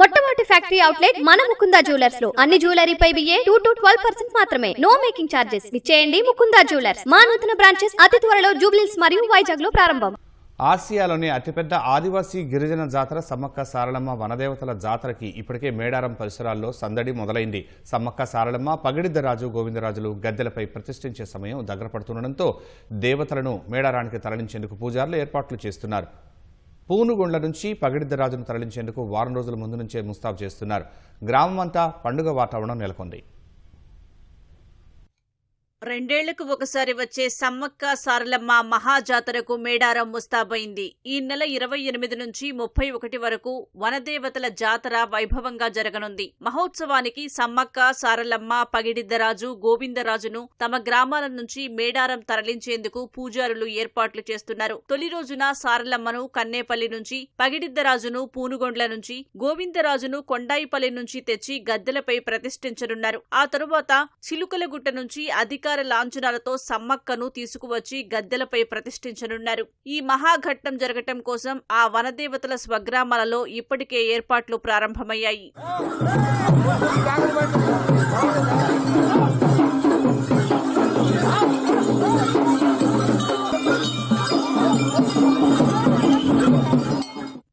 మొట్టమొదటి factory outlet మన ముకుందా జ్యువెలర్స్లో. అన్ని జ్యువెలరీపై బియ్యే టూ టు ట్వెల్వ్ పర్సెంట్ మాత్రమే. No making charges. ఇచ్చేయండి ముకుందా జ్యువెలర్స్. మా నూతన బ్రాంచెస్ అతి త్వరలో జూబ్లీస్ మరియు వైజాగ్లో ప్రారంభం. ఆసియాలోని అతిపెద్ద ఆదివాసీ గిరిజన జాతర సమ్మక్క సారలమ్మ వనదేవతల జాతరకి ఇప్పటికే మేడారం పరిసరాల్లో సందడి మొదలైంది. సమ్మక్క సారలమ్మ పగిడిద్దరాజు గోవిందరాజులు గద్దెలపై ప్రతిష్ఠించే సమయం దగ్గర పడుతుండటంతో దేవతలను మేడారానికి తరలించేందుకు పూజారులు ఏర్పాట్లు చేస్తున్నారు. పూనుగొండ్ల నుంచి పగిడిద్దరాజును తరలించేందుకు వారం రోజుల ముందు నుంచే ముస్తాబు చేస్తున్నారు. గ్రామమంతా పండుగ వాతావరణం నెలకొంది. రెండేళ్ళకు ఒకసారి వచ్చే సమ్మక్క సారలమ్మ మహాజాతరకు మేడారం ముస్తాబైంది. ఈ నెల ఇరవై ఎనిమిది నుంచి ముప్పై ఒకటి వరకు వనదేవతల జాతర వైభవంగా జరగనుంది. మహోత్సవానికి సమ్మక్క సారలమ్మ పగిడిద్దరాజు గోవిందరాజును తమ గ్రామాల నుంచి మేడారం తరలించేందుకు పూజారులు ఏర్పాట్లు చేస్తున్నారు. తొలి రోజున సారలమ్మను కన్నేపల్లి నుంచి పగిడిద్దరాజును పూనుగొండ్ల నుంచి గోవిందరాజును కొండాయిపల్లి నుంచి తెచ్చి గద్దెలపై ప్రతిష్ఠించనున్నారు. ఆ తరువాత చిలుకలగుట్ట నుంచి అధికార లాంఛనాలతో సమ్మక్కను తీసుకువచ్చి గద్దెలపై ప్రతిష్ఠించనున్నారు. ఈ మహాఘట్టం జరగటం కోసం ఆ వనదేవతల స్వగ్రామాలలో ఇప్పటికే ఏర్పాట్లు ప్రారంభమయ్యాయి.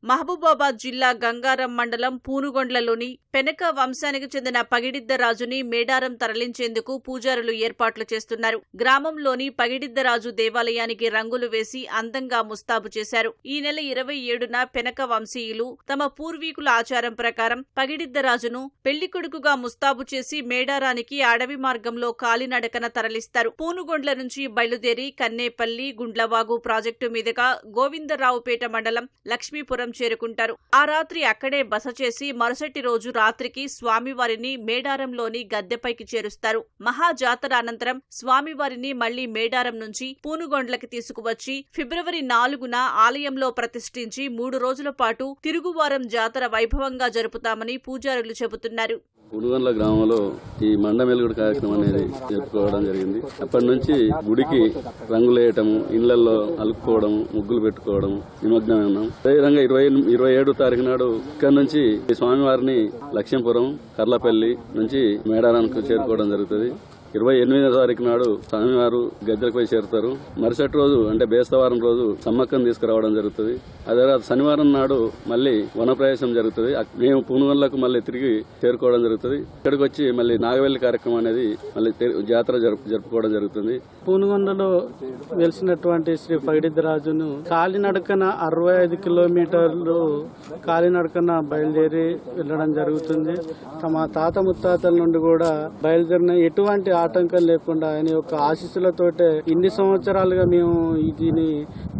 మహబూబాబాద్ జిల్లా గంగారం మండలం పూనుగొండ్లలోని పెనక వంశానికి చెందిన పగిడిద్దరాజుని మేడారం తరలించేందుకు పూజారులు ఏర్పాట్లు చేస్తున్నారు. గ్రామంలోని పగిడిద్దరాజు దేవాలయానికి రంగులు వేసి అందంగా ముస్తాబు చేశారు. ఈ నెల ఇరవై ఏడున పెనక వంశీయులు తమ పూర్వీకుల ఆచారం ప్రకారం పగిడిద్దరాజును పెళ్ళికొడుకుగా ముస్తాబు చేసి మేడారానికి అడవి మార్గంలో కాలినడకన తరలిస్తారు. పూనుగొండ్ల నుంచి బయలుదేరి కన్నేపల్లి గుండ్లవాగు ప్రాజెక్టు మీదుగా గోవిందరావుపేట మండలం లక్ష్మీపురం చేరుకుంటారు. ఆ రాత్రి అక్కడే బస చేసి మరుసటి రోజు రాత్రికి స్వామివారిని మేడారంలోని గద్దెపైకి చేరుస్తారు. మహాజాతర అనంతరం స్వామివారిని మళ్ళీ మేడారం నుంచి పూనుగొండ్లకి తీసుకువచ్చి ఫిబ్రవరి నాలుగున ఆలయంలో ప్రతిష్ఠించి మూడు రోజుల పాటు తిరుగువారం జాతర వైభవంగా జరుపుతామని పూజారులు చెబుతున్నారు. ఉడుగండ్ల గ్రామంలో ఈ మండమెలుగుడు కార్యక్రమం అనేది జరుపుకోవడం జరిగింది. అప్పటి నుంచి గుడికి రంగులు ఇళ్ళలో అలుక్కోవడం ముగ్గులు పెట్టుకోవడం నిమగ్నం ఉన్నాం. అదేవిధంగా ఇరవై ఇరవై ఏడు తారీఖు నాడు ఇక్కడ నుంచి స్వామివారిని లక్ష్మీపురం కర్లపల్లి నుంచి మేడారానికి చేరుకోవడం జరుగుతుంది. ఇరవై ఎనిమిదో తారీఖు నాడు స్వామివారు గద్దెలకు పోయి చేరుతారు. మరుసటి రోజు అంటే బేస్తవారం రోజు సమ్మక్కను తీసుకురావడం జరుగుతుంది. అదే శనివారం నాడు మళ్ళీ వనప్రవేశం జరుగుతుంది. మేము పునుగొండలకు మళ్ళీ తిరిగి చేరుకోవడం జరుగుతుంది. ఇక్కడికి వచ్చి మళ్ళీ నాగవెల్లి కార్యక్రమం అనేది మళ్ళీ జాతర జరుపు జరుపుకోవడం జరుగుతుంది. పూనుగొండలో వెలిసినటువంటి శ్రీ పగిడిద్దరాజును కాలినడకన అరవై ఐదు కిలోమీటర్లు కాలినడకన బయలుదేరి వెళ్ళడం జరుగుతుంది. తమ తాత ముత్తాతల నుండి కూడా బయలుదేరిన ఎటువంటి ఆటంకం లేకుండా ఆయన యొక్క ఆశీస్సులతోటే ఇన్ని సంవత్సరాలుగా మేము దీన్ని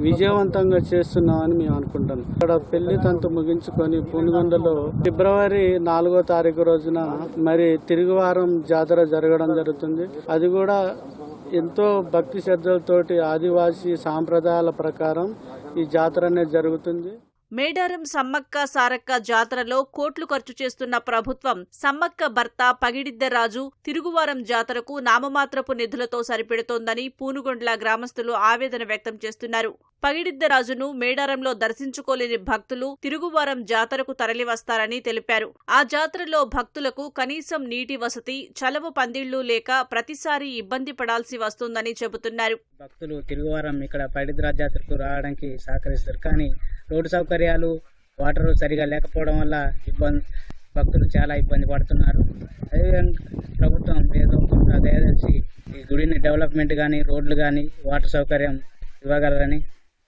విజయవంతంగా చేస్తున్నామని మేము అనుకుంటాం ఇక్కడ పెళ్ళి తంతు ముగించుకొని పూనుగొండలో ఫిబ్రవరి నాలుగో తారీఖు రోజున మరి తిరుగువారం జాతర జరగడం జరుగుతుంది. అది కూడా ఎంతో భక్తి శ్రద్ధలతోటి ఆదివాసీ సాంప్రదాయాల ప్రకారం ఈ జాతర అనేది జరుగుతుంది. మేడారం సమ్మక్క సారక్క జాతరలో కోట్లు ఖర్చు చేస్తున్న ప్రభుత్వం సమ్మక్క భర్త పగిడిద్దరాజు తిరుగువారం జాతరకు నామమాత్రపు నిధులతో సరిపెడుతోందని పూనుగొండ్ల గ్రామస్తులు ఆవేదన వ్యక్తం చేస్తున్నారు. పగిడిద్దరాజును మేడారంలో దర్శించుకోలేని భక్తులు తిరుగువారం జాతరకు తరలివస్తారని తెలిపారు. ఆ జాతరలో భక్తులకు కనీసం నీటి వసతి చలవ పందిళ్ళు లేక ప్రతిసారి ఇబ్బంది పడాల్సి వస్తుందని చెబుతున్నారు. భక్తులు తిరుగువారం ఇక్కడ పగిడిద్దరాజు జాతరకు రావడానికి సహకరిస్తారు. కానీ రోడ్డు సౌకర్యాలు వాటర్ సరిగా లేకపోవడం వల్ల ఇబ్బంది భక్తులు చాలా ఇబ్బంది పడుతున్నారు. అదేవిధంగా ప్రభుత్వం ఏదో కొంత దయచేసి ఈ గుడిని డెవలప్మెంట్ కానీ రోడ్లు కానీ వాటర్ సౌకర్యం ఇవ్వగలరని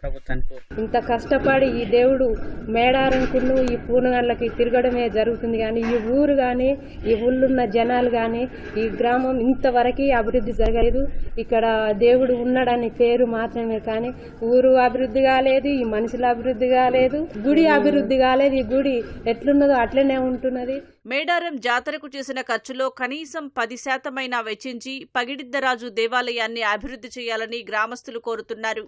ప్రభుత్వాన్ని కోరుతున్నాను. ఇంత కష్టపడి ఈ దేవుడు మేడారంకును ఈ పూనగళ్ళకి తిరగడమే జరుగుతుంది కానీ ఈ ఊరు కానీ ఈ ఊళ్ళున్న జనాలు కానీ ఈ గ్రామం ఇంతవరకు అభివృద్ధి జరగలేదు. ఇక్కడ దేవుడు ఉన్నాడని పేరు మాత్రమే కానీ ఊరు అభివృద్ధి కాలేదు ఈ మనుషుల అభివృద్ధి కాలేదు గుడి అభివృద్ధి కాలేదు ఈ గుడి ఎట్లున్నదో అట్లనే ఉంటున్నది. మేడారం జాతరకు చేసిన ఖర్చులో కనీసం పది శాతమైనా వెచ్చించి పగిడిద్దరాజు దేవాలయాన్ని అభివృద్ధి చేయాలని గ్రామస్తులు కోరుతున్నారు.